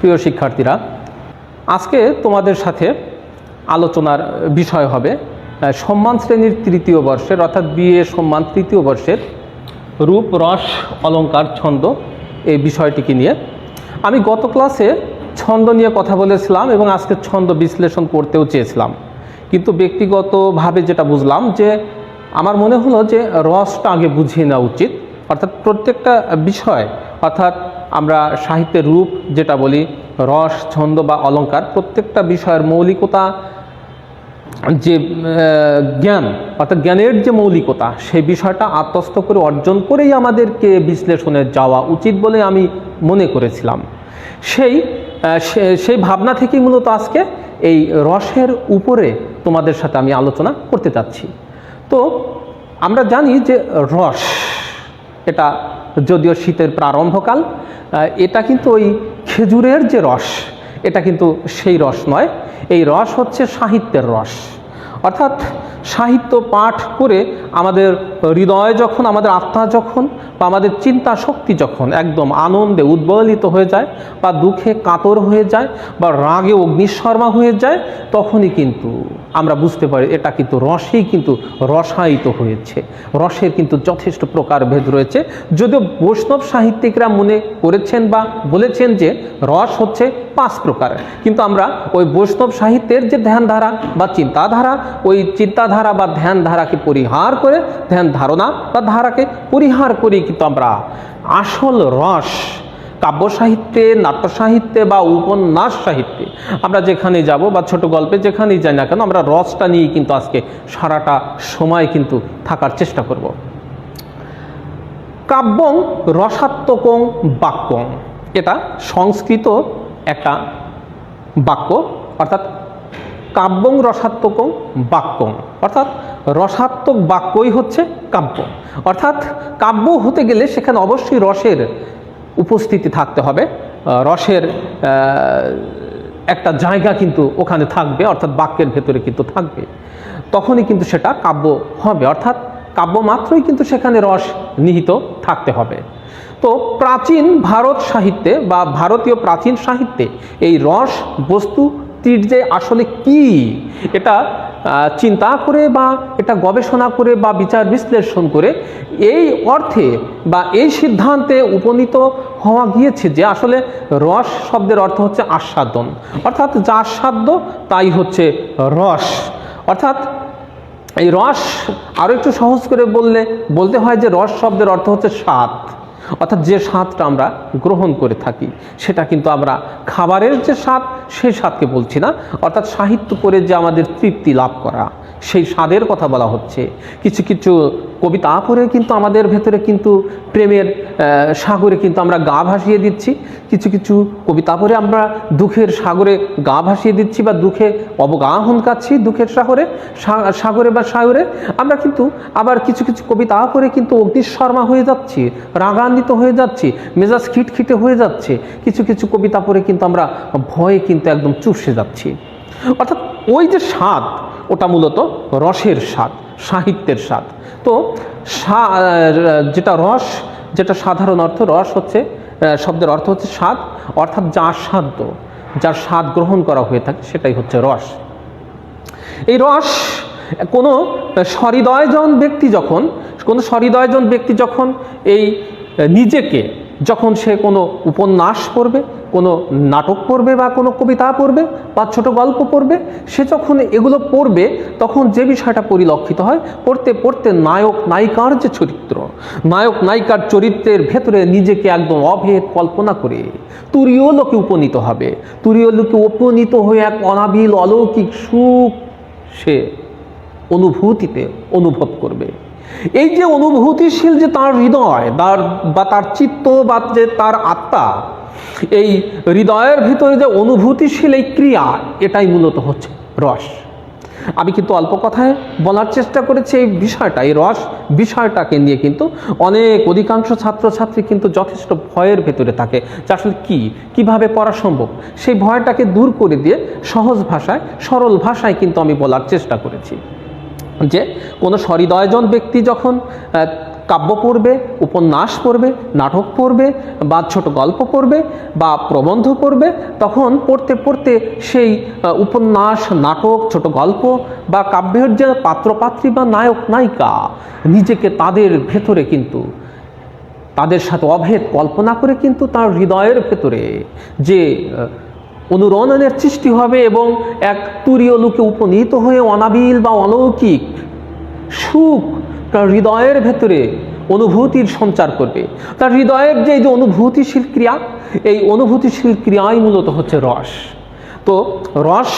প্রিয় শিক্ষার্থীরা, আজকে তোমাদের সাথে আলোচনার বিষয় হবে সম্মান শ্রেণির তৃতীয় বর্ষের অর্থাৎ বিএ সম্মান তৃতীয় বর্ষের রূপ, রস, অলঙ্কার, ছন্দ এই বিষয়টিকে নিয়ে। আমি গত ক্লাসে ছন্দ নিয়ে কথা বলেছিলাম এবং আজকে ছন্দ বিশ্লেষণ করতেও চেয়েছিলাম। কিন্তু ব্যক্তিগতভাবে যেটা বুঝলাম যে আমার মনে হলো যে রসটা আগে বুঝিয়ে নেওয়া উচিত। অর্থাৎ প্রত্যেকটা বিষয়, অর্থাৎ আমরা সাহিত্যের রূপ যেটা বলি, রস, ছন্দ বা অলঙ্কার প্রত্যেকটা বিষয়ের মৌলিকতা যে জ্ঞান, অর্থাৎ জ্ঞানের যে মৌলিকতা, সেই বিষয়টা আত্মস্থ করে অর্জন করেই আমাদেরকে বিশ্লেষণে যাওয়া উচিত বলে আমি মনে করেছিলাম। সেই সেই ভাবনা থেকেই মূলত আজকে এই রসের উপরে তোমাদের সাথে আমি আলোচনা করতে চাচ্ছি তো, আমরা জানি যে রস, এটা যদিও শীতের প্রারম্ভকাল এটা কিন্তু ওই খেজুরের যে রস, এটা কিন্তু সেই রস নয়। এই রস হচ্ছে সাহিত্যের রস। অর্থাৎ সাহিত্য পাঠ করে আমাদের হৃদয় যখন, আমাদের আত্মা যখন বা আমাদের চিন্তা শক্তি যখন একদম আনন্দে উদ্বলিত হয়ে যায় বা দুঃখে কাতর হয়ে যায় বা রাগে অগ্নিশর্মা হয়ে যায়, তখনই কিন্তু আমরা বুঝতে পারি এটা কিন্তু রসেই কিন্তু রসায়িত হয়েছে। রসের কিন্তু যথেষ্ট প্রকারভেদ রয়েছে। যদিও বৈষ্ণব সাহিত্যিকরা মনে করেছেন বা বলেছেন যে রস হচ্ছে পাঁচ প্রকার। কিন্তু আমরা ওই বৈষ্ণব সাহিত্যের যে ধ্যানধারা বা চিন্তাধারা, ওই চিন্তাধারা বা ধ্যানধারাকে পরিহার করে ধ্যান ধারণা বা ধারাকে পরিহার করে কিন্তু আমরা। আসল রস কাব্য সাহিত্যে নাট্য সাহিত্যে বা উপন্যাস সাহিত্যে আমরা যেখানে যাব বা ছোট গল্পে যেখানেই যাই না কেন আমরা রসটা নিয়ে কিন্তু আজকে সারাটা সময় কিন্তু থাকার চেষ্টা করব। কাব্যং রসাত্মকং বাক্যং। এটা সংস্কৃত একটা বাক্য, অর্থাৎ কাব্যং রসাত্মকং বাক্যং। অর্থাৎ রসাত্মক বাক্যই হচ্ছে কাব্য। অর্থাৎ কাব্য হতে গেলে সেখানে অবশ্যই রসের উপস্থিতি থাকতে হবে। রসের একটা জায়গা কিন্তু ওখানে থাকবে, অর্থাৎ বাক্যের ভেতরে কিন্তু থাকবে। তখনই কিন্তু সেটা কাব্য হবে। অর্থাৎ কাব্য মাত্রই কিন্তু সেখানে রস নিহিত থাকতে হবে। তো প্রাচীন ভারত সাহিত্যে বা ভারতীয় প্রাচীন সাহিত্যে এই রস বস্তুটির যে আসলে কি, এটা চিন্তা করে বা এটা গবেষণা করে বা বিচার বিশ্লেষণ করে এই অর্থে বা এই সিদ্ধান্তে উপনীত হওয়া গিয়েছে যে আসলে রস শব্দের অর্থ হচ্ছে আস্বাদন। অর্থাৎ যা আস্বাদ্য, তাই হচ্ছে রস। অর্থাৎ এই রস আরও একটু সহজ করে বললে, বলতে হয় যে রস শব্দের অর্থ হচ্ছে স্বাদ। অর্থাৎ যে স্বাদটা আমরা গ্রহণ করে থাকি, সেটা কিন্তু আমরা খাবারের যে স্বাদ সেই স্বাদকে বলছি না। অর্থাৎ সাহিত্য করে যে আমাদের তৃপ্তি লাভ করা। সেই স্বাদের কথা বলা হচ্ছে। কিছু কিছু কবিতা পড়ে কিন্তু আমাদের ভেতরে কিন্তু প্রেমের সাগরে কিন্তু আমরা গা ভাসিয়ে দিচ্ছি। কিছু কিছু কবিতা পড়ে আমরা দুঃখের সাগরে গা ভাসিয়ে দিচ্ছি বা দুঃখে অবগাহন কাচ্ছি দুঃখের সাগরে সাগরে বা সাগরে। আমরা কিন্তু আবার কিছু কিছু কবিতা পড়ে কিন্তু অগ্নিশর্মা হয়ে যাচ্ছি, রাগান্বিত হয়ে যাচ্ছি, মেজাজ খিটখিটে হয়ে যাচ্ছে। কিছু কিছু কবিতা পড়ে কিন্তু আমরা ভয়ে কিন্তু একদম চুপসে যাচ্ছি। অর্থাৎ ওই যে স্বাদ ওটা মূলত রসের স্বাদ, সাহিত্যের স্বাদ। তো যেটা রস, যেটা সাধারণ অর্থ, রস হচ্ছে শব্দের অর্থ হচ্ছে স্বাদ, অর্থাৎ যা আস্বাদ্য, যার স্বাদ গ্রহণ করা হয়ে থাকে, সেটাই হচ্ছে রস। এই রস কোনো সহৃদয়জন ব্যক্তি যখন, কোনো সহৃদয়জন ব্যক্তি যখন এই নিজেকে যখন সে কোনো উপন্যাস পড়বে, কোনো নাটক পড়বে বা কোনো কবিতা পড়বে বা ছোট গল্প পড়বে, সে যখন এগুলো পড়বে, তখন যে বিষয়টা পরিলক্ষিত হয়, পড়তে পড়তে নায়ক নায়িকার যে চরিত্র, নায়ক নায়িকার চরিত্রের ভেতরে নিজেকে একদম অভেদ কল্পনা করে তুরীয় লোকে উপনীত হবে। তুরীয় লোকে উপনীত হয়ে এক অনাবিল অলৌকিক সুখ সে অনুভূতিতে অনুভব করবে। এই যে অনুভূতিশীল যে তার হৃদয়, তার বা তার চিত্ত বা যে তার আত্মা, এই হৃদয়ের ভিতরে যে অনুভূতিশীল এই ক্রিয়া, এটাই মূলত হচ্ছে রস। আমি কিন্তু অল্প কথায় বলার চেষ্টা করেছি এই বিষয়টা, এই রস বিষয়টাকে নিয়ে কিন্তু অনেক অধিকাংশ ছাত্রছাত্রী কিন্তু যথেষ্ট ভয়ের ভেতরে থাকে যে আসলে কী, কীভাবে পড়া সম্ভব? সেই ভয়টাকে দূর করে দিয়ে সহজ ভাষায়, সরল ভাষায় কিন্তু আমি বলার চেষ্টা করেছি। যে কোনো সহৃদয়জন ব্যক্তি যখন কাব্য পড়বে, উপন্যাস পড়বে, নাটক পড়বে, বা ছোট গল্প পড়বে, বা প্রবন্ধ পড়বে, তখন পড়তে পড়তে সেই উপন্যাস, নাটক, ছোট গল্প, বা কাব্যের যে পাত্রপাত্রী বা নায়ক, নায়িকা, নিজেকে তাদের ভেতরে কিন্তু, তাদের সাথে অভেদ কল্পনা করে কিন্তু তার হৃদয়ের ভেতরে যে অনুরণনের সৃষ্টি হবে এবং এক তুরীয় লোকে উপনীত হয়ে অনাবিল বা অলৌকিক সুখ তার হৃদয়ের ভেতরে অনুভূতির সঞ্চার করবে। তার হৃদয়ের যে যে অনুভূতিশীল ক্রিয়া, এই অনুভূতিশীল ক্রিয়াই মূলত হচ্ছে রস। তো রস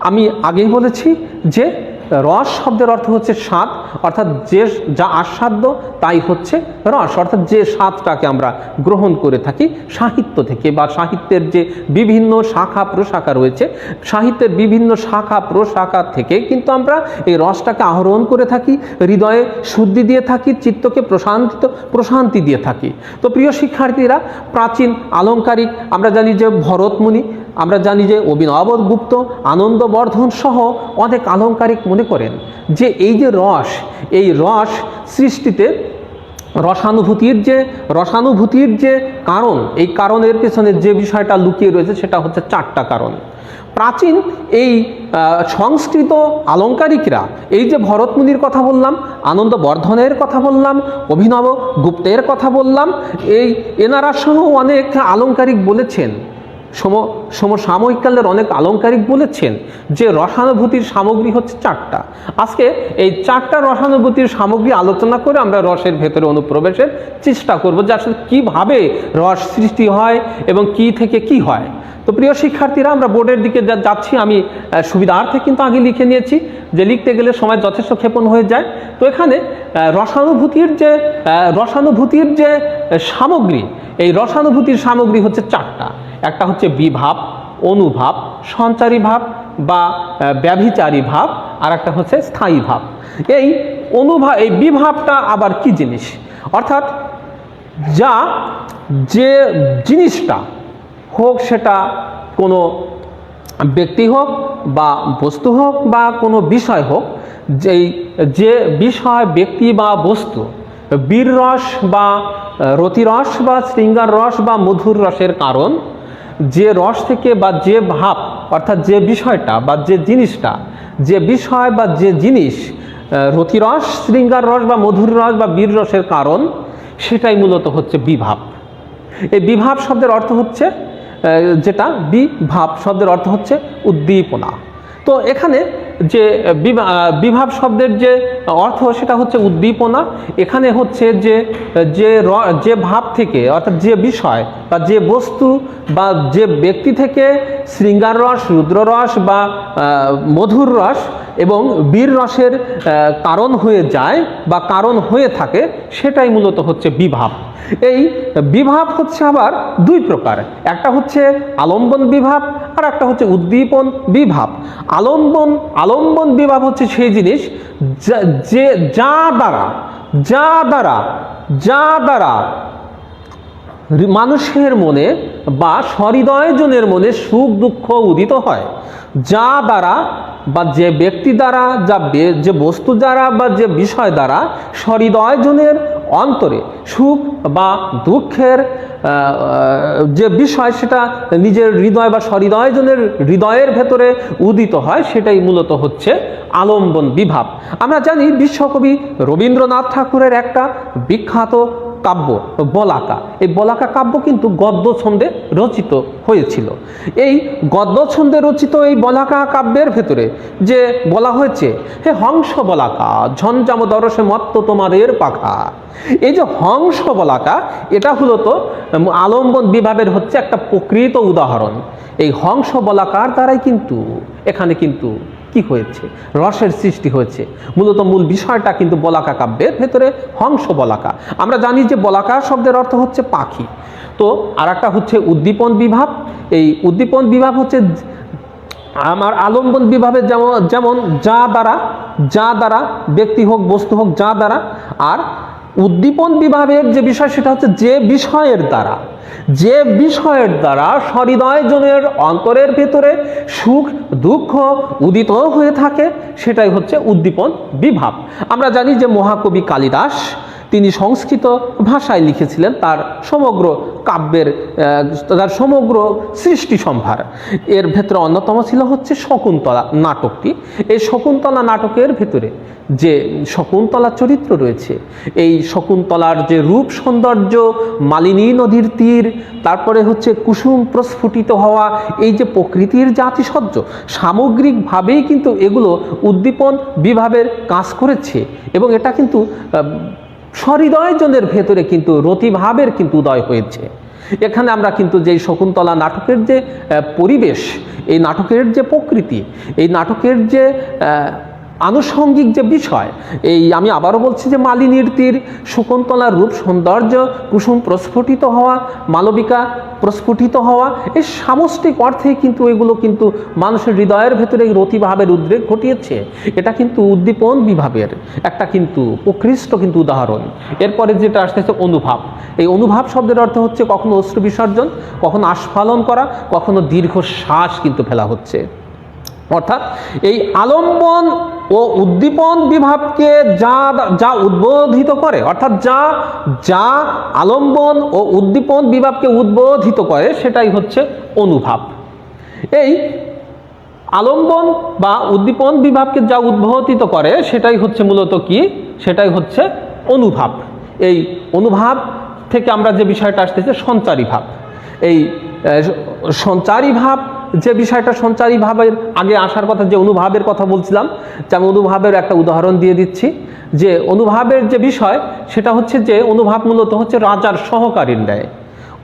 আমি আগেই বলেছি যে রস শব্দের অর্থ হচ্ছে স্বাদ, অর্থাৎ যে যা আস্বাদ্য, তাই হচ্ছে রস। অর্থাৎ যে স্বাদটাকে আমরা গ্রহণ করে থাকি সাহিত্য থেকে বা সাহিত্যের যে বিভিন্ন শাখা প্রশাখা রয়েছে, সাহিত্যের বিভিন্ন শাখা প্রশাখা থেকে কিন্তু আমরা এই রসটাকে আহরণ করে থাকি, হৃদয়ে শুদ্ধি দিয়ে থাকি, চিত্তকে প্রশান্তিত, প্রশান্তি দিয়ে থাকি। তো প্রিয় শিক্ষার্থীরা, প্রাচীন আলংকারিক, আমরা জানি যে ভরতমুনি আমরা জানি যে অভিনব গুপ্ত, আনন্দবর্ধন সহ অনেক আলংকারিক মনে করেন যে এই যে রস, এই রস সৃষ্টিতে রসানুভূতির যে রসানুভূতির যে কারণ, এই কারণের পেছনে যে বিষয়টা লুকিয়ে রয়েছে সেটা হচ্ছে চারটা কারণ। প্রাচীন এই সংস্কৃত আলংকারিকরা এই যে ভরতমুনির কথা বললাম, আনন্দবর্ধনের কথা বললাম, অভিনব গুপ্তের কথা বললাম, এই এনারা সহ অনেক আলংকারিক বলেছেন। সম, সমসাময়িককালের অনেক আলংকারিক বলেছেন যে রসানুভূতির সামগ্রী হচ্ছে চারটা। আজকে এই চারটা রসানুভূতির সামগ্রী আলোচনা করে আমরা রসের ভেতরে অনুপ্রবেশের চেষ্টা করব যে আসলে কীভাবে রস সৃষ্টি হয় এবং কি থেকে কি হয়। তো প্রিয় শিক্ষার্থীরা, আমরা বোর্ডের দিকে যাচ্ছি, আমি সুবিধার্থে কিন্তু আগে লিখে নিয়েছি যে লিখতে গেলে সময় যথেষ্ট ক্ষেপণ হয়ে যায়। তো এখানে রসানুভূতির যে রসানুভূতির যে সামগ্রী এই রসানুভূতির সামগ্রী হচ্ছে চারটা। একটা হচ্ছে বিভাব, অনুভাব, সঞ্চারী ভাব বা ব্যভিচারী ভাব, আর একটা হচ্ছে স্থায়ী ভাব। এই অনুভাব এই বিভাবটা আবার কি জিনিস? অর্থাৎ যা, যে জিনিসটা হোক সেটা কোনো ব্যক্তি হোক বা বস্তু হোক বা কোনো বিষয় হোক, যেই, যে বিষয়, ব্যক্তি বা বস্তু বীর রস বা রতিরস বা শৃঙ্গার রস বা মধুর রসের কারণ, যে রস থেকে বা যে ভাব, অর্থাৎ যে বিষয়টা বা যে জিনিসটা, যে বিষয় বা যে জিনিস রতিরস শৃঙ্গার রস বা মধুর রস বা বীর রসের কারণ, সেটাই মূলত হচ্ছে বিভাব। এই বিভাব শব্দের অর্থ হচ্ছে যেটা বিভাব শব্দের অর্থ হচ্ছে উদ্দীপনা। তো এখানে যে বিভা- বিভাব শব্দের যে অর্থ, সেটা হচ্ছে উদ্দীপনা। এখানে হচ্ছে যে যে যে ভাব থেকে, অর্থাৎ যে বিষয় বা যে বস্তু বা যে ব্যক্তি থেকে শৃঙ্গার রস রুদ্ররস বা মধুর রস এবং বীর রসের কারণ হয়ে যায় বা কারণ হয়ে থাকে, সেটাই মূলত হচ্ছে বিভাব। এই বিভাব হচ্ছে আবার দুই প্রকার। একটা হচ্ছে আলম্বন বিভাব, আর একটা হচ্ছে উদ্দীপন বিভাব। আলম্বন আলম্বন বিভাব হচ্ছে সেই জিনিস যা- যে দ্বারা, যা দ্বারা যা দ্বারা মানুষের মনে বা সহৃদয়জনের মনে সুখ, দুঃখ উদিত হয়। যা দ্বারা বা যে ব্যক্তি দ্বারা, যা যে বস্তু দ্বারা বা যে বিষয় দ্বারা সহৃদয়জনের অন্তরে সুখ বা দুঃখের যে বিষয় সেটা নিজের হৃদয় বা সহৃদয়জনের হৃদয়ের ভেতরে উদিত হয়, সেটাই মূলত হচ্ছে আলম্বন বিভাব। আমরা জানি বিশ্বকবি রবীন্দ্রনাথ ঠাকুরের একটা বিখ্যাত কাব্য, বলাকা। এই বলাকা কাব্য কিন্তু গদ্য ছন্দে রচিত হয়েছিল। এই গদ্য ছন্দে রচিত এই বলাকা কাব্যের ভেতরে যে বলা হয়েছে, হে হংস বলাকা, ঝঞ্ঝাম দরসে মত্ত তোমাদের পাখা। এই যে হংস বলাকা, এটা হলো তো আলম্বন বিভাবের হচ্ছে একটা প্রকৃত উদাহরণ। এই হংস বলাকার দ্বারাই কিন্তু, এখানে কিন্তু কি হয়েছে? রসের সৃষ্টি হয়েছে। মূলত মূল বিষয়টা কিন্তু বলাকা কাব্যের ভেতরে হংস বলাকা। আমরা জানি যে বলাকা শব্দের অর্থ হচ্ছে পাখি। তো আর হচ্ছে উদ্দীপন বিভাব। এই উদ্দীপন বিভাব হচ্ছে আমার আলম্বন বিভাবে যেমন যেমন যা দ্বারা যা দ্বারা ব্যক্তি হোক, বস্তু হোক, যা দ্বারা, আর উদ্দীপন বিভাবের যে বিষয়, সেটা হচ্ছে যে বিষয়ের দ্বারা। যে বিষয়ের দ্বারা সহৃদয়জনের অন্তরের ভেতরে সুখ, দুঃখ উদিত হয়ে থাকে, সেটাই হচ্ছে উদ্দীপন বিভাব আমরা জানি যে মহাকবি কালিদাস তিনি সংস্কৃত ভাষায় লিখেছিলেন তার সমগ্র কাব্যের তার সমগ্র সৃষ্টি সম্ভার। এর ভেতরে অন্যতম ছিল হচ্ছে শকুন্তলা নাটকটি। এই শকুন্তলা নাটকের ভেতরে যে শকুন্তলা চরিত্র রয়েছে, এই শকুন্তলার যে রূপ সৌন্দর্য, মালিনী নদীর তীর, তারপরে হচ্ছে কুসুম প্রস্ফুটিত হওয়া, এই যে প্রকৃতির জাতিসজ্জ, সামগ্রিকভাবেই কিন্তু এগুলো উদ্দীপন, বিভাবের কাজ করেছে। এবং এটা কিন্তু সহৃদয়জনের ভেতরে কিন্তু রতিভাবের কিন্তু উদয় হয়েছে। এখানে আমরা কিন্তু যে শকুন্তলা নাটকের যে পরিবেশ, এই নাটকের যে প্রকৃতি, এই নাটকের যে আনুষঙ্গিক যে বিষয়, এই আমি আবারও বলছি যে মালিনীর তীর, শকুন্তলার রূপ, সৌন্দর্য, কুসুম প্রস্ফুটিত হওয়া, মালবিকা প্রস্ফুটিত হওয়া এই সামষ্টিক অর্থে কিন্তু এগুলো কিন্তু মানুষের হৃদয়ের ভেতরে রতিভাবের উদ্রেক ঘটিয়েছে। এটা কিন্তু উদ্দীপন বিভাবের একটা কিন্তু প্রকৃষ্ট কিন্তু উদাহরণ। এরপরে যেটা আসতেছে অনুভাব। এই অনুভাব শব্দের অর্থ হচ্ছে কখনো অশ্রু বিসর্জন, কখনো আস্ফালন করা, কখনো দীর্ঘ শ্বাস কিন্তু ফেলা হচ্ছে। অর্থাৎ এই আলম্বন ও উদ্দীপন বিভাবকে যা যা উদ্বোধিত করে, অর্থাৎ যা যা আলম্বন ও উদ্দীপন বিভাবকে উদ্বোধিত করে, সেটাই হচ্ছে অনুভাব। এই আলম্বন বা উদ্দীপন বিভাবকে যা উদ্বোধিত করে, সেটাই হচ্ছে মূলত কি? সেটাই হচ্ছে অনুভাব। এই অনুভাব থেকে আমরা যে বিষয়টা আসতেছে, সঞ্চারী ভাব। এই সঞ্চারী ভাব যে বিষয়টা সঞ্চারী ভাবের আগে আসার কথা, যে অনুভাবের কথা বলছিলাম, যে আমি অনুভাবের একটা উদাহরণ দিয়ে দিচ্ছি, যে অনুভাবের যে বিষয়, সেটা হচ্ছে যে অনুভাব মূলত হচ্ছে রাজার সহকারীর ন্যায়।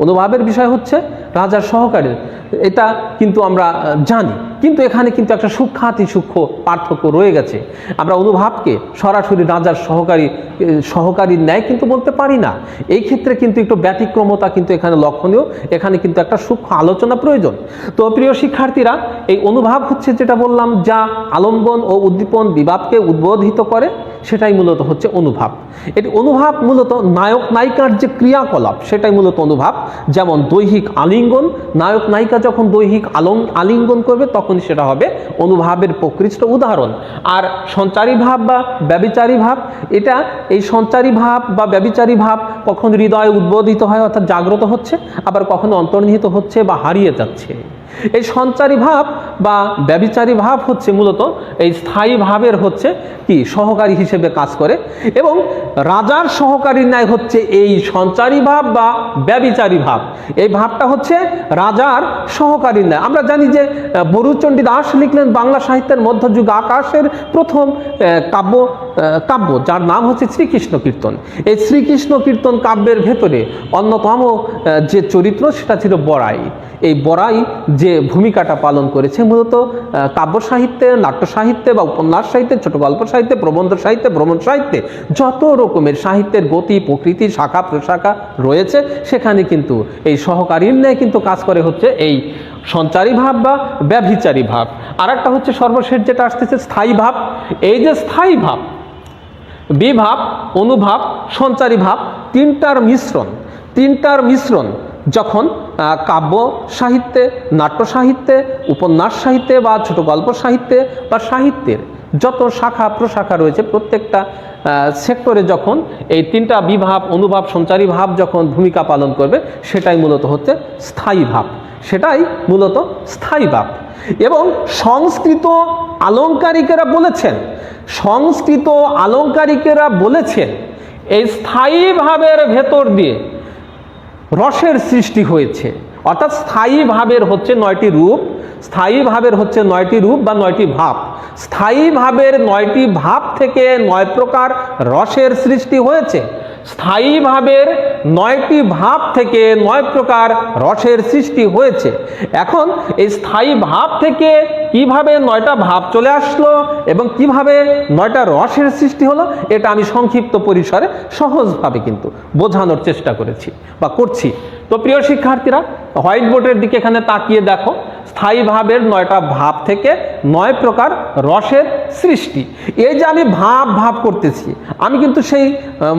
অনুভাবের বিষয় হচ্ছে রাজার সহকারী। এটা কিন্তু আমরা জানি। কিন্তু এখানে কিন্তু একটা সূক্ষাতি সূক্ষ্ম পার্থক্য রয়ে গেছে। আমরা অনুভাবকে সরাসরি রাজার সহকারী সহকারীর ন্যায় কিন্তু বলতে পারি না। এই ক্ষেত্রে কিন্তু একটু ব্যতিক্রমতা কিন্তু এখানে লক্ষণীয়। এখানে কিন্তু একটা সূক্ষ্ম আলোচনা প্রয়োজন। তো প্রিয় শিক্ষার্থীরা, এই অনুভাব হচ্ছে যেটা বললাম, যা আলম্বন ও উদ্দীপন বিভাবকে উদ্বোধিত করে, সেটাই মূলত হচ্ছে অনুভাব। এটি অনুভাব মূলত নায়ক নায়িকার যে ক্রিয়াকলাপ, সেটাই মূলত অনুভাব। যেমন দৈহিক আলিঙ্গন, নায়ক, নায়িকা যখন দৈহিক আলং, আলিঙ্গন করবে তখন সেটা হবে অনুভাবের প্রকৃষ্ট উদাহরণ। আর সঞ্চারী ভাব বা ব্যবিচারী ভাব, এটা এই সঞ্চারী ভাব বা ব্যবিচারী ভাব কখন হৃদয়ে উদ্বোধিত হয় অর্থাৎ জাগ্রত হচ্ছে, আবার কখন অন্তর্নিহিত হচ্ছে বা হারিয়ে যাচ্ছে। এই সঞ্চারী ভাব বা ব্যবিচারী ভাব হচ্ছে মূলত এই স্থায়ী ভাবের হচ্ছে কি, সহকারী হিসেবে কাজ করে এবং রাজার সহকারী ন্যায় হচ্ছে এই সঞ্চারী ভাব বা ব্যবিচারী ভাব। এই ভাবটা হচ্ছে রাজার সহকারী ন্যায়। আমরা জানি যে বরুচণ্ডী দাস লিখলেন বাংলা সাহিত্যের মধ্যযুগ আকাশের প্রথম কাব্য কাব্য, যার নাম হচ্ছে শ্রীকৃষ্ণ কীর্তন। এই শ্রীকৃষ্ণ কীর্তন কাব্যের ভেতরে অন্যতম যে চরিত্র, সেটা ছিল বড়াই। এই বড়াই যে ভূমিকাটা পালন করেছে মূলত কাব্য সাহিত্যে, নাট্য সাহিত্যে বা উপন্যাস সাহিত্যে, ছোট গল্প সাহিত্যে, প্রবন্ধ সাহিত্যে, ভ্রমণ সাহিত্যে, যত রকমের সাহিত্যের গতি, প্রকৃতি, শাখা, প্রশাখা রয়েছে, সেখানে কিন্তু এই সহকারীর ন্যায় কিন্তু কাজ করে হচ্ছে এই সঞ্চারী ভাব বা ব্যভিচারী ভাব। আর একটা হচ্ছে সর্বশেষ যেটা আসতেছে, স্থায়ী ভাব। এই যে স্থায়ী ভাব, বিভাব, অনুভাব, সঞ্চারী ভাব, তিনটার মিশ্রণ তিনটার মিশ্রণ যখন কাব্য সাহিত্যে, নাট্য সাহিত্যে, উপন্যাস সাহিত্যে বা ছোট গল্প সাহিত্যে বা সাহিত্যের যত শাখা প্রশাখা রয়েছে, প্রত্যেকটা সেক্টরে যখন এই তিনটা বিভাব, অনুভাব, সঞ্চারী ভাব যখন ভূমিকা পালন করবে, সেটাই মূলত হচ্ছে স্থায়ী ভাব। সেটাই মূলত স্থায়ী ভাব এবং সংস্কৃত আলংকারিকেরা বলেছেন, সংস্কৃত আলংকারিকেরা বলেছেন, এই স্থায়ী ভাবের ভেতর দিয়ে রসের সৃষ্টি হয়েছে। অর্থাৎ স্থায়ী ভাবের হচ্ছে নয়টি রূপ, স্থায়ী ভাবের হচ্ছে নয়টি রূপ বা নয়টি ভাব। স্থায়ী ভাবের নয়টি ভাব থেকে নয় প্রকার রসের সৃষ্টি হয়েছে। স্থায়ী ভাবের নয়টি ভাব থেকে নয় প্রকার রসের সৃষ্টি হয়েছে। এখন এই স্থায়ী ভাব থেকে কীভাবে নয়টা ভাব চলে আসলো এবং কীভাবে নয়টা রসের সৃষ্টি হলো, এটা আমি সংক্ষিপ্ত পরিসরে সহজভাবে কিন্তু বোঝানোর চেষ্টা করেছি বা করছি। তো প্রিয় শিক্ষার্থীরা, হোয়াইট বোর্ডের দিকে এখানে তাকিয়ে দেখো। স্থায়ী ভাবের নয়টা ভাব থেকে নয় প্রকার রসের সৃষ্টি। এই যে আমি ভাব ভাব করতেছি, আমি কিন্তু সেই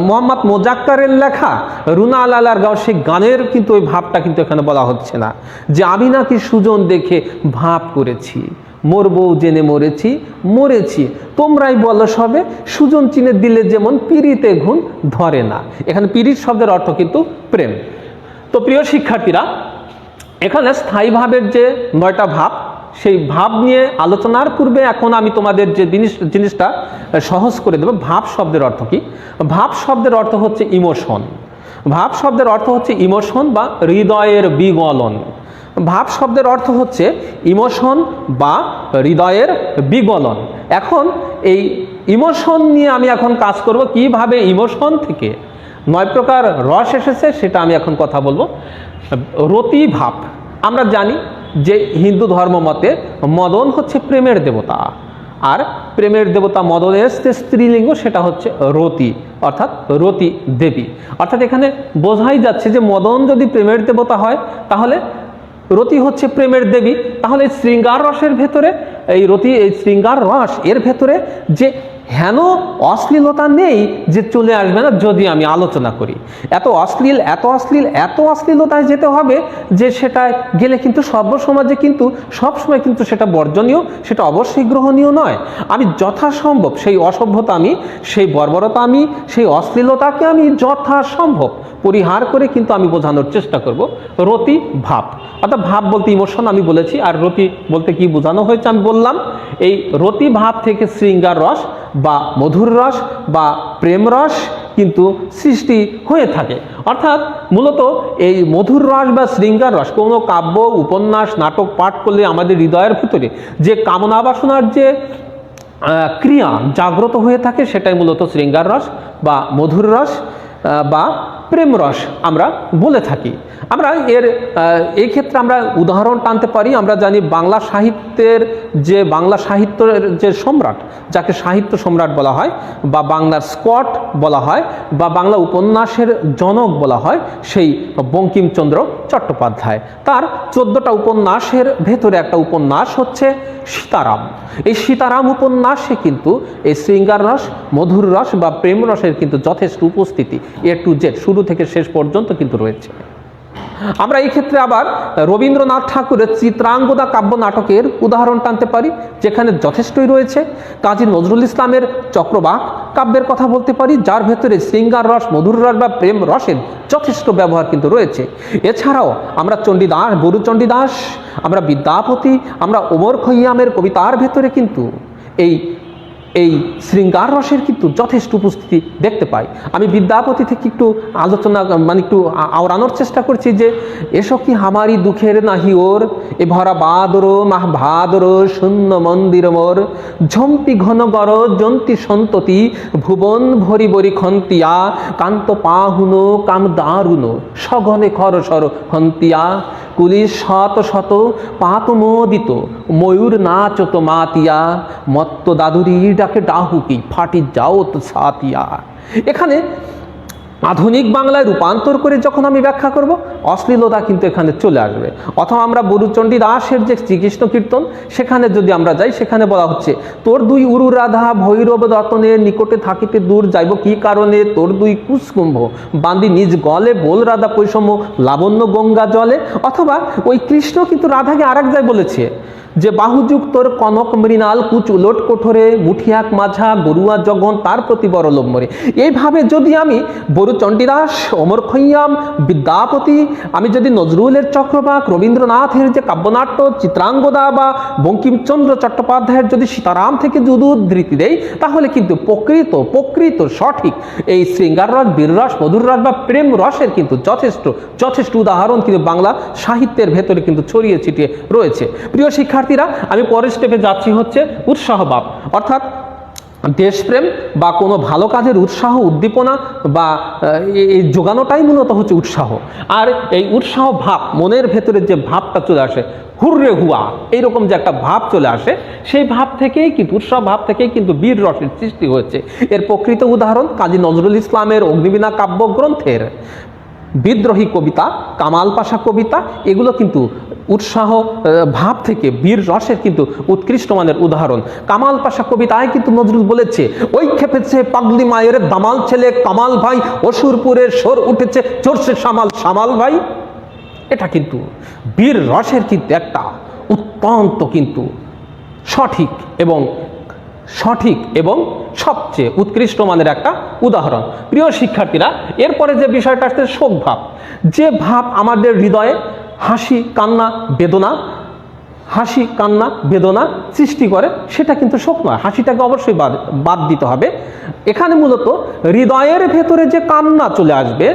মোহাম্মদ মোজাক্কারের লেখা রুনা আলালার গাও, সেই গানের কিন্তু ওই ভাবটা কিন্তু এখানে বলা হচ্ছে না। যে আমি নাকি সুজন দেখে ভাব করেছি মরবও জেনে মরেছি মরেছি। তোমরাই বলো সবে, সুজন চিনে দিলে যেমন পিড়িতে ঘুম ধরে না। এখানে পিড়িত শব্দের অর্থ কিন্তু প্রেম। তো প্রিয় শিক্ষার্থীরা এখানে স্থায়ী ভাবের যে নয়টা ভাব, সেই ভাব নিয়ে আলোচনার পূর্বে এখন আমি তোমাদের যে জিনিস জিনিসটা সহজ করে দেবো। ভাব শব্দের অর্থ কি? ভাব শব্দের অর্থ হচ্ছে ইমোশন। ভাব শব্দের অর্থ হচ্ছে ইমোশন বা হৃদয়ের বিগলন। ভাব শব্দের অর্থ হচ্ছে ইমোশন বা হৃদয়ের বিগলন। এখন এই ইমোশন নিয়ে আমি এখন কাজ করব কীভাবে ইমোশন থেকে নয় প্রকার রস এসেছে, সেটা আমি এখন কথা বলব। রতি ভাব। আমরা জানি যে হিন্দু ধর্ম মতে মদন হচ্ছে প্রেমের দেবতা, আর প্রেমের দেবতা মদনের যে স্ত্রীলিঙ্গ, সেটা হচ্ছে রতি, অর্থাৎ রতি দেবী। অর্থাৎ এখানে বোঝাই যাচ্ছে যে মদন যদি প্রেমের দেবতা হয়, তাহলে রতি হচ্ছে প্রেমের দেবী। তাহলে শৃঙ্গার রসের ভেতরে, এই রতি, এই শৃঙ্গার রস, এর ভেতরে যে হেন অশ্লীলতা নেই যে চলে আসবে না যদি আমি আলোচনা করি। এত অশ্লীল এত অশ্লীল, এত অশ্লীলতায় যেতে হবে যে সেটা গেলে কিন্তু সর্বসমাজে কিন্তু সবসময় কিন্তু সেটা বর্জনীয়, সেটা অবশ্যই গ্রহণীয় নয়। আমি যথাসম্ভব সেই অসভ্যতা আমি, সেই বর্বরতা আমি, সেই অশ্লীলতাকে আমি যথাসম্ভব পরিহার করে কিন্তু আমি বোঝানোর চেষ্টা করব। রতি ভাব। অর্থাৎ ভাব বলতে ইমোশন আমি বলেছি, আর রতি বলতে কি বোঝানো হয়েছে আমি বললাম, এই রতি ভাব থেকে শৃঙ্গার রস বা মধুর রস বা প্রেম রস কিন্তু সৃষ্টি হয়ে থাকে। অর্থাৎ মূলত এই মধুর রস বা শৃঙ্গার রস, কোনো কাব্য, উপন্যাস, নাটক, পাঠ করলে আমাদের হৃদয়ের ভিতরে যে কামনা বাসনার যে ক্রিয়া জাগ্রত হয়ে থাকে, সেটাই মূলত শৃঙ্গার রস বা মধুর রস। বা প্রেম রস আমরা বলে থাকি। আমরা এর এই ক্ষেত্রে আমরা উদাহরণ টানতে পারি। আমরা জানি বাংলা সাহিত্যের যে, বাংলা সাহিত্যের যে সম্রাট, যাকে সাহিত্য সম্রাট বলা হয়, বা বাংলার স্কট বলা হয়, বা বাংলা উপন্যাসের জনক বলা হয়, সেই বঙ্কিমচন্দ্র চট্টোপাধ্যায়। তার চোদ্দটা উপন্যাসের ভেতরে একটা উপন্যাস হচ্ছে সীতারাম। এই সীতারাম উপন্যাসে কিন্তু এই শৃঙ্গার রস মধুর রস বা প্রেম রসের কিন্তু যথেষ্ট উপস্থিতি। এ টু জেড শুরু থেকে শেষ পর্যন্ত কিন্তু রয়েছে। আমরা এই ক্ষেত্রে আবার রবীন্দ্রনাথ ঠাকুরের চিত্রাঙ্গদা কাব্য নাটকের উদাহরণ টানতে পারি, যেখানে যথেষ্টই রয়েছে। কাজী নজরুল ইসলামের চক্রবাক কাব্যের কথা বলতে পারি, যার ভেতরে শৃঙ্গার রস, মধুর রস বা প্রেম রসের যথেষ্ট ব্যবহার কিন্তু রয়েছে। এছাড়াও আমরা চণ্ডীদাস, বরু চণ্ডীদাস, আমরা বিদ্যাপতি, আমরা ওমর খৈয়ামের কবিতার ভেতরে কিন্তু এই এই শৃঙ্গার রসের কিন্তু যথেষ্ট উপস্থিতি দেখতে পাই। আমি বিদ্যাপতি থেকে একটু আলোচনা মানে একটু আওড়ানোর চেষ্টা করছি যে, এসো কি হামারি দুঃখের নাহি ওর? এ ভরা বাদর, মাহ ভাদর, শূন্য মন্দির মোর। ঝম্পি ঘন গর, জন্তি সন্ততি, ভুবন ভরি বরি খন্তিয়া, কান্ত পাহুন কাম দারুণ সঘনে খর সর হন্তিয়া কুলি শত শত পাত মোদিত, ময়ূর নাচ তো মাতিয়া, মত্ত দাদুরি ডাকে ডাহুকি ফাটি যাও তো সাতিয়া। এখানে আধুনিক বাংলায় রূপান্তর করে যখন আমি ব্যাখ্যা করব, অশ্লীলতা কিন্তু এখানে চলে আসবে। অথবা আমরা বরুচণ্ডী দাসের যে শ্রীকৃষ্ণ কীর্তন, সেখানে যদি আমরা যাই, সেখানে বলা হচ্ছে, তোর দুই উরু রাধা ভৈরব দতনের নিকটে থাকিতে দূর যাইব কি কারণে? তোর দুই কুসকুম্ভ, বান্দি নিজ গলে বোল রাধা পৈষম্য লাবণ্য গঙ্গা জলে। অথবা, ওই কৃষ্ণ কিন্তু রাধাকে আরেক যায় বলেছে যে বাহুযুগ তোর কনক মৃণাল কুচ উলট কোঠরে, মুঠিয়াক মাঝা, গরুয়া জগন, তার প্রতি বড় লোভ মরে। এইভাবে যদি আমি বরু চণ্ডীদাস, অমর খৈয়াম, বিদ্যাপতি, আমি যদি নজরুলের চক্রবাক, রবীন্দ্রনাথের যে কাব্যনাট্য, চিত্রাঙ্গদা বা বঙ্কিমচন্দ্র চট্টোপাধ্যায়ের যদি সীতারাম থেকে যদি উদ্ধৃতি দেই, তাহলে কিন্তু প্রকৃত প্রকৃত সঠিক এই শৃঙ্গার রস বীররস মধুর রস বা প্রেম রসের কিন্তু যথেষ্ট যথেষ্ট উদাহরণ কিন্তু বাংলা সাহিত্যের ভেতরে কিন্তু ছড়িয়ে ছিটিয়ে রয়েছে। প্রিয় শিক্ষার্থীরা, আমি পরের স্টেপে যাচ্ছি হচ্ছে উৎসাহভাব অর্থাৎ দেশপ্রেম বা কোনো ভালো কাজের উৎসাহ, উদ্দীপনা বা এই- যোগানোটাই মূলত হচ্ছে উৎসাহ। আর এই উৎসাহ ভাব, মনের ভেতরে যে ভাবটা চলে আসে, হুররে হুয়া, এইরকম যে একটা ভাব চলে আসে, সেই ভাব থেকেই কিন্তু, উৎসাহ ভাব থেকেই কিন্তু বীর রসের সৃষ্টি হয়েছে। এর প্রকৃত উদাহরণ কাজী নজরুল ইসলামের অগ্নিবীণা কাব্যগ্রন্থের। বিদ্রোহী কবিতা, কামাল পাশা কবিতা, এগুলো কিন্তু উৎসাহ ভাব থেকে বীর রসের কিন্তু উৎকৃষ্ট মানের উদাহরণ। কামাল পাশা কবিতায় কিন্তু নজরুল বলেছে, ওই খেপেছে পাগলি মায়ের দামাল ছেলে, কামাল ভাই, অসুরপুরের সোর উঠেছে চরছে সামাল সামাল ভাই। এটা কিন্তু বীর রসের কিন্তু একটা অত্যন্ত কিন্তু সঠিক এবং সঠিক এবং সবচেয়ে উৎকৃষ্ট মানের একটা উদাহরণ। প্রিয় শিক্ষার্থীরা, এরপরে যে বিষয়টা আসছে শোক ভাব। যে ভাব আমাদের হৃদয়ে হাসি কান্না বেদনা হাসি, কান্না, বেদনা সৃষ্টি করে, সেটা কিন্তু শোক নয় হাসিটাকে অবশ্যই বাদ বাদ দিতে হবে। এখানে মূলত হৃদয়ের ভেতরে যে কান্না চলে আসবে,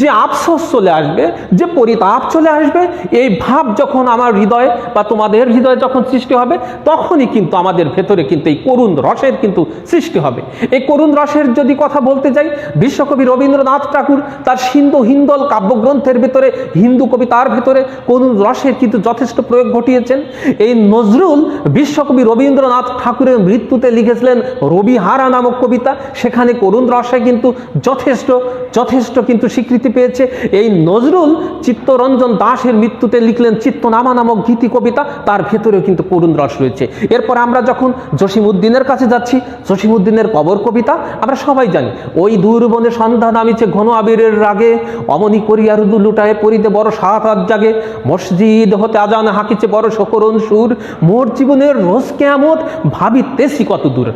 যে আফসোস চলে আসবে, যে পরিতাপ চলে আসবে, এই ভাব যখন আমার হৃদয়ে বা তোমাদের হৃদয়ে যখন সৃষ্টি হবে, তখনই কিন্তু আমাদের ভেতরে কিন্তু এই করুণ রসের কিন্তু সৃষ্টি হবে। এই করুণ রসের যদি কথা বলতে যাই, বিশ্বকবি রবীন্দ্রনাথ ঠাকুর তার সিন্ধু হিন্দল কাব্যগ্রন্থের ভেতরে, হিন্দু কবিতার ভেতরে করুণ রসের কিন্তু যথেষ্ট প্রয়োগ ঘটিয়েছেন। এই নজরুল বিশ্বকবি রবীন্দ্রনাথ ঠাকুরের মৃত্যুতে লিখেছিলেন রবিহারা নামক কবিতা। সেখানে করুণ রসে কিন্তু যথেষ্ট যথেষ্ট কিন্তু স্বীকৃতি পেয়েছে। এই নজরুল চিত্তরঞ্জন দাসের মৃত্যুতে লিখলেন চিত্তনামা নামক গীতি কবিতা, তার ভেতরেও কিন্তু করুণ রস রয়েছে। এরপর আমরা যখন জসিমুদ্দিনের কাছে যাচ্ছি জসিমুদ্দিনের কবর কবিতা, আমরা সবাই জানি, ওই দূর বনে সন্ধ্যা নামিছে ঘন আবিরের রাগে, অমনি করিয়া রুদু লুটায় পরিতে বড় সাত জাগে। মসজিদ হতে আজান হাঁকিছে বড় সকরণ সুর। মোর জীবনের রোজ কেমত ভাবিতেছি কত দূর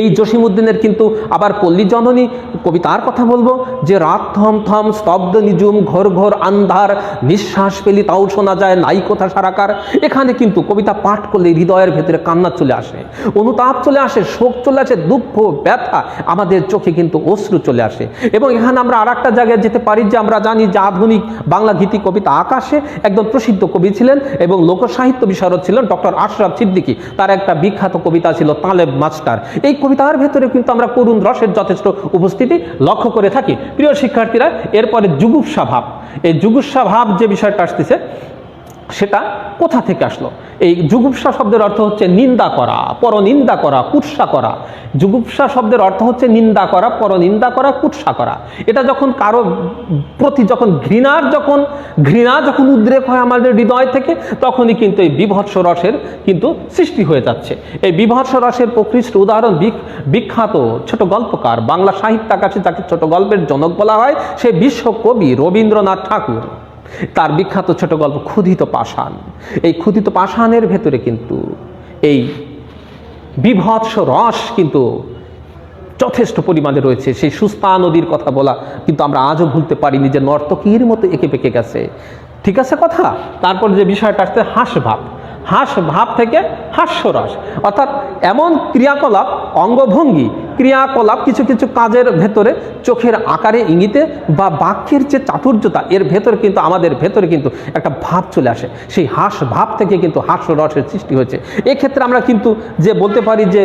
এই জসিমুদ্দিনের কিন্তু আবার পল্লী জননী। কবিতার কথা বলব যে রাত থম থম, স্তব্ধ নিজুম ঘোর ঘোর আন্ধার, নিঃশ্বাস পেলি তাও শোনা যায় নাই কথা সারাকার। এখানে কিন্তু কবিতা পাঠ করলে হৃদয়ের ভেতরে কান্না চলে আসে, অনুতাপ চলে আসে, শোক চলে আসে, দুঃখ, ব্যথা আমাদের চোখে কিন্তু অশ্রু চলে আসে। এবং এখানে আমরা আর একটা জায়গায় যেতে পারি যে আমরা জানি যে আধুনিক বাংলা গীতি কবিতা আকাশে একজন প্রসিদ্ধ কবি ছিলেন এবং লোকসাহিত্য বিশারদ ছিলেন ডক্টর আশরাফ সিদ্দিকী। তার একটা বিখ্যাত কবিতা ছিল তালেব মাস্টার। এই কবিতার ভেতরে কিন্তু আমরা করুণ রসের যথেষ্ট উপস্থিতি লক্ষ্য করে থাকি। প্রিয় শিক্ষার্থীরা, এরপরে যুগুপসা ভাব। এই যুগুপসা ভাব যে বিষয়টা আসতেছে সেটা কোথা থেকে আসলো? এই যুগুপ্সা শব্দের অর্থ হচ্ছে নিন্দা করা, পরনিন্দা করা, কুৎসা করা। যুগুপ্সা শব্দের অর্থ হচ্ছে নিন্দা করা, পরনিন্দা করা, কুৎসা করা। এটা যখন কারও প্রতি যখন ঘৃণার যখন, ঘৃণা যখন উদ্রেক হয় আমাদের হৃদয় থেকে, তখনই কিন্তু এই বিভৎস রসের কিন্তু সৃষ্টি হয়ে যাচ্ছে। এই বিভৎস রসের প্রকৃষ্ট উদাহরণ বিখ- বিখ্যাত ছোট গল্পকার, বাংলা সাহিত্য আকাশে যাকে ছোট গল্পের জনক বলা হয়, সে বিশ্বকবি রবীন্দ্রনাথ ঠাকুর। তার বিখ্যাত ছোট গল্প ক্ষুধিত পাষাণ। এই ক্ষুধিত পাষাণের ভেতরে কিন্তু এই বিভৎস রস কিন্তু যথেষ্ট পরিমাণে রয়েছে। সেই সুস্তা নদীর কথা বলা কিন্তু আমরা আজও ভুলতে পারিনি যে নর্তকীর মতো এঁকে পেকে গেছে। ঠিক আছে কথা? তারপর যে বিষয়টা আসছে হাসভাব ভাব হাস ভাব থেকে হাস্যরস অর্থাৎ এমন ক্রিয়াকলাপ, অঙ্গভঙ্গি, ক্রিয়াকলাপ কিছু কিছু কাজের ভেতরে চোখের আকারে ইঙ্গিতে বা বাক্যের যে চাতুর্যতা, এর ভেতরে কিন্তু, আমাদের ভেতরে কিন্তু একটা ভাব চলে আসে। সেই হাস ভাব থেকে কিন্তু হাস্যরসের সৃষ্টি হয়েছে। এক্ষেত্রে আমরা কিন্তু যে বলতে পারি যে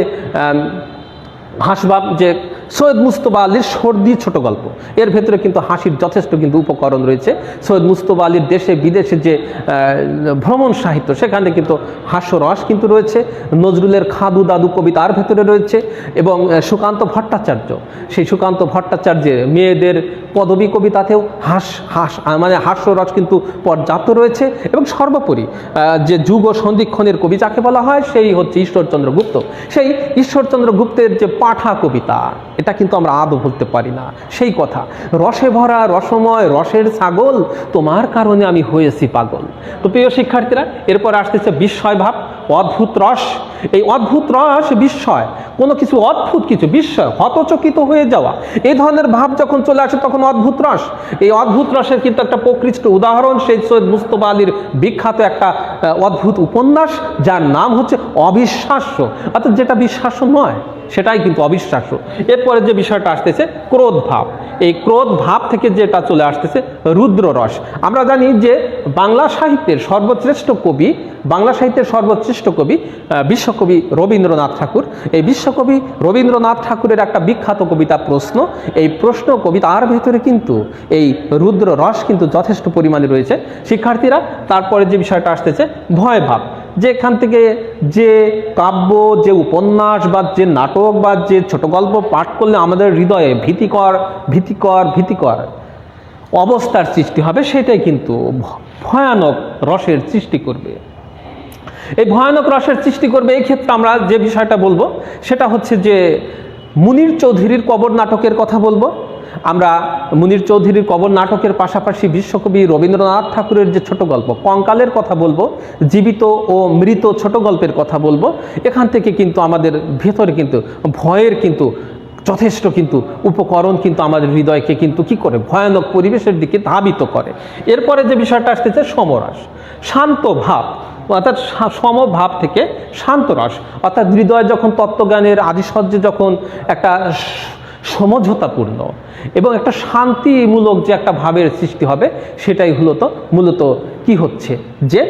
হাসভাব যে সৈয়দ মুস্তফা আলীর সর্দি ছোট গল্প। এর ভেতরে কিন্তু হাসির যথেষ্ট কিন্তু উপকরণ রয়েছে। সৈয়দ মুস্তফা আলীর দেশে বিদেশে যে ভ্রমণ সাহিত্য, সেখানে কিন্তু হাস্যরস কিন্তু রয়েছে। নজরুলের খাদু দাদু কবিতার ভেতরে রয়েছে এবং সুকান্ত ভট্টাচার্য। সেই সুকান্ত ভট্টাচার্যের মেয়েদের পদবী কবিতাতেও হাস হাস মানে হাস্যরস কিন্তু পর্যাপ্ত রয়েছে। এবং সর্বোপরি যে যুগ সন্ধিক্ষণের কবি যাকে বলা হয়, সেই হচ্ছে ঈশ্বরচন্দ্র গুপ্ত। সেই ঈশ্বরচন্দ্র গুপ্তের যে পাঠা কবিতা এটা কিন্তু আমরা আদৌ বলতে পারি না। সেই কথা, রসে ভরা, রসময়, রসের ছাগল, তোমার কারণে আমি হয়েছি পাগল। তো প্রিয় শিক্ষার্থীরা, এরপর আসতেছে বিস্ময় ভাব, অদ্ভুত রস। এই অদ্ভুত রস, বিস্ময়, কোনো কিছু অদ্ভুত কিছু, বিস্ময়, হতচকিত হয়ে যাওয়া, এই ধরনের ভাব যখন চলে আসে তখন অদ্ভুত রস। এই অদ্ভুত রসের কিন্তু একটা প্রকৃষ্ট উদাহরণ সেই সৈয়দ মুস্তফা আলীর বিখ্যাত একটা অদ্ভুত উপন্যাস যার নাম হচ্ছে অবিশ্বাস্য। অর্থাৎ যেটা বিশ্বাস্য নয়, সেটাই কিন্তু অবিশ্বাস্য। এরপরে যে বিষয়টা আসতেছে ক্রোধ ভাব এই ক্রোধ ভাব থেকে যেটা চলে আসতেছে রুদ্র রস আমরা জানি যে বাংলা সাহিত্যের সর্বশ্রেষ্ঠ কবি, বাংলা সাহিত্যের সর্বশ্রেষ্ঠ কবি বিশ্বকবি রবীন্দ্রনাথ ঠাকুর। এই বিশ্বকবি রবীন্দ্রনাথ ঠাকুরের একটা বিখ্যাত কবিতা প্রশ্ন। এই প্রশ্ন কবিতার ভেতরে কিন্তু এই রুদ্র রস কিন্তু যথেষ্ট পরিমাণে রয়েছে। শিক্ষার্থীরা, তারপরে যে বিষয়টা আসতেছে ভয় ভাব। যে এখান থেকে যে কাব্য, যে উপন্যাস বা যে নাটক বা যে ছোট গল্প পাঠ করলে আমাদের হৃদয়ে ভীতিকর ভীতিকর ভীতিকর অবস্থার সৃষ্টি হবে, সেটাই কিন্তু ভয়ানক রসের সৃষ্টি করবে। এই ভয়ানক রসের সৃষ্টি করবে, এই ক্ষেত্রে আমরা যে বিষয়টা বলব, সেটা হচ্ছে যে মুনির চৌধুরীর কবর নাটকের কথা বলব। আমরা মুনির চৌধুরীর কবর নাটকের পাশাপাশি বিশ্বকবি রবীন্দ্রনাথ ঠাকুরের যে ছোট গল্প, কঙ্কালের কথা বলব, জীবিত ও মৃত ছোট গল্পের কথা বলব, এখান থেকে কিন্তু আমাদের ভেতরে কিন্তু, ভয়ের কিন্তু যথেষ্ট কিন্তু উপকরণ কিন্তু আমাদের হৃদয়কে কিন্তু কি করে? ভয়ানক পরিবেশের দিকে ধাবিত করে। এরপরে যে বিষয়টা আসতেছে, সমরাস। শান্ত ভাব, অর্থাৎ সমভাব থেকে শান্ত রস অর্থাৎ হৃদয় যখন তত্ত্বজ্ঞানের আদিসজ্জে যখন একটা সমঝোতাপূর্ণ এবং একটা শান্তিমূলক যে একটা ভাবের সৃষ্টি হবে, সেটাই হলো তো মূলত কি হচ্ছে? যে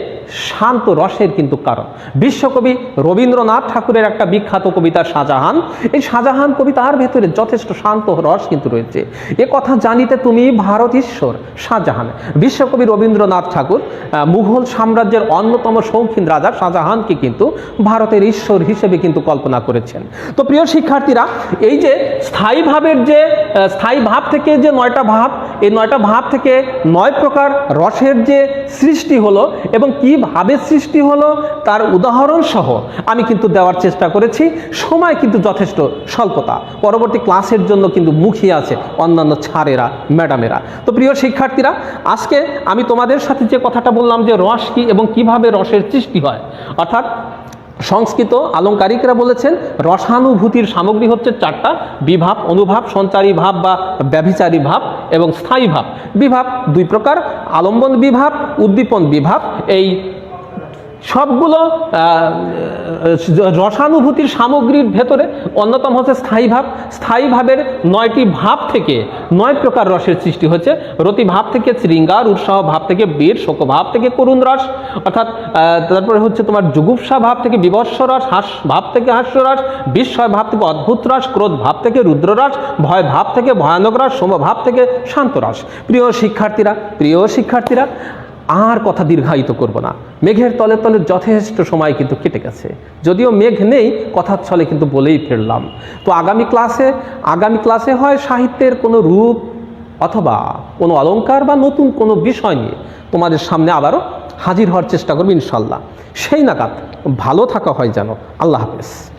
শান্ত রসের কিন্তু কারণ। বিশ্বকবি রবীন্দ্রনাথ ঠাকুরের একটা বিখ্যাত কবিতা শাহজাহান, এই শাহজাহান কবিতার ভেতরে যথেষ্ট শান্ত রস কিন্তু রয়েছে। এ কথা জানিতে তুমি ভারত ঈশ্বর, শাহজাহান। বিশ্বকবি রবীন্দ্রনাথ ঠাকুর মুঘল সাম্রাজ্যের অন্যতম শৌখিন রাজা শাহজাহানকে কিন্তু ভারতের ঈশ্বর হিসেবে কিন্তু কল্পনা করেছেন। তো প্রিয় শিক্ষার্থীরা, এই যে স্থায়ী ভাবের যে স্থায়ী ভাব থেকে যে নয়টা ভাব, এই নয়টা ভাব থেকে নয় প্রকার রসের যে সৃষ্টি হলো এবং কি ভাবে সৃষ্টি হলো তার উদাহরণ সহ আমি কিন্তু দেওয়ার চেষ্টা করেছি। সময় কিন্তু যথেষ্ট স্বল্পতা। পরবর্তী ক্লাসের জন্য কিন্তু মুখিয়ে আছে অন্যান্য ছাড়েরা, ম্যাডামেরা। তো প্রিয় শিক্ষার্থীরা, আজকে আমি তোমাদের সাথে যে কথাটা বললাম যে রস কি এবং কীভাবে রসের সৃষ্টি হয়, অর্থাৎ সংস্কৃত আলঙ্কারিকরা বলেছেন, রসানুভূতির সামগ্রী হচ্ছে চারটা, বিভাব, অনুভাব, সঞ্চারী ভাব বা ব্যভিচারী ভাব এবং স্থায়ী ভাব। বিভাব দুই প্রকার, আলম্বন বিভাব উদ্দীপন বিভাব এই সবগুলো রসানুভূতির সামগ্রীর ভেতরে অন্যতম হচ্ছে স্থায়ী ভাব স্থায়ী ভাবের নয়টি ভাব থেকে নয় প্রকার রসের সৃষ্টি হচ্ছে রতি ভাব থেকে শৃঙ্গার উৎসাহ ভাব থেকে বীর শোক ভাব থেকে করুণ রস অর্থাৎ তারপরে হচ্ছে তোমার জুগুপ্সা ভাব থেকে বিবর্ষ রস হাস ভাব থেকে হাস্যরস বিস্ময় ভাব থেকে অদ্ভুত রস ক্রোধ ভাব থেকে রুদ্ররস ভয় ভাব থেকে ভয়ানক রস সম ভাব থেকে শান্ত রস প্রিয় শিক্ষার্থীরা প্রিয় শিক্ষার্থীরা আর কথা দীর্ঘায়িত করব না। মেঘের তলে তলে যথেষ্ট সময় কিন্তু কেটে গেছে। যদিও মেঘ নেই, কথার ছলে কিন্তু বলেই ফেললাম। তো আগামী ক্লাসে আগামী ক্লাসে হয় সাহিত্যের কোনো রূপ অথবা কোনো অলংকার বা নতুন কোনো বিষয় নিয়ে। তোমাদের সামনে আবারও হাজির হওয়ার চেষ্টা করব ইনশাল্লাহ সেই নাগাদ ভালো থাকা হয় যেন। আল্লাহ হাফেজ।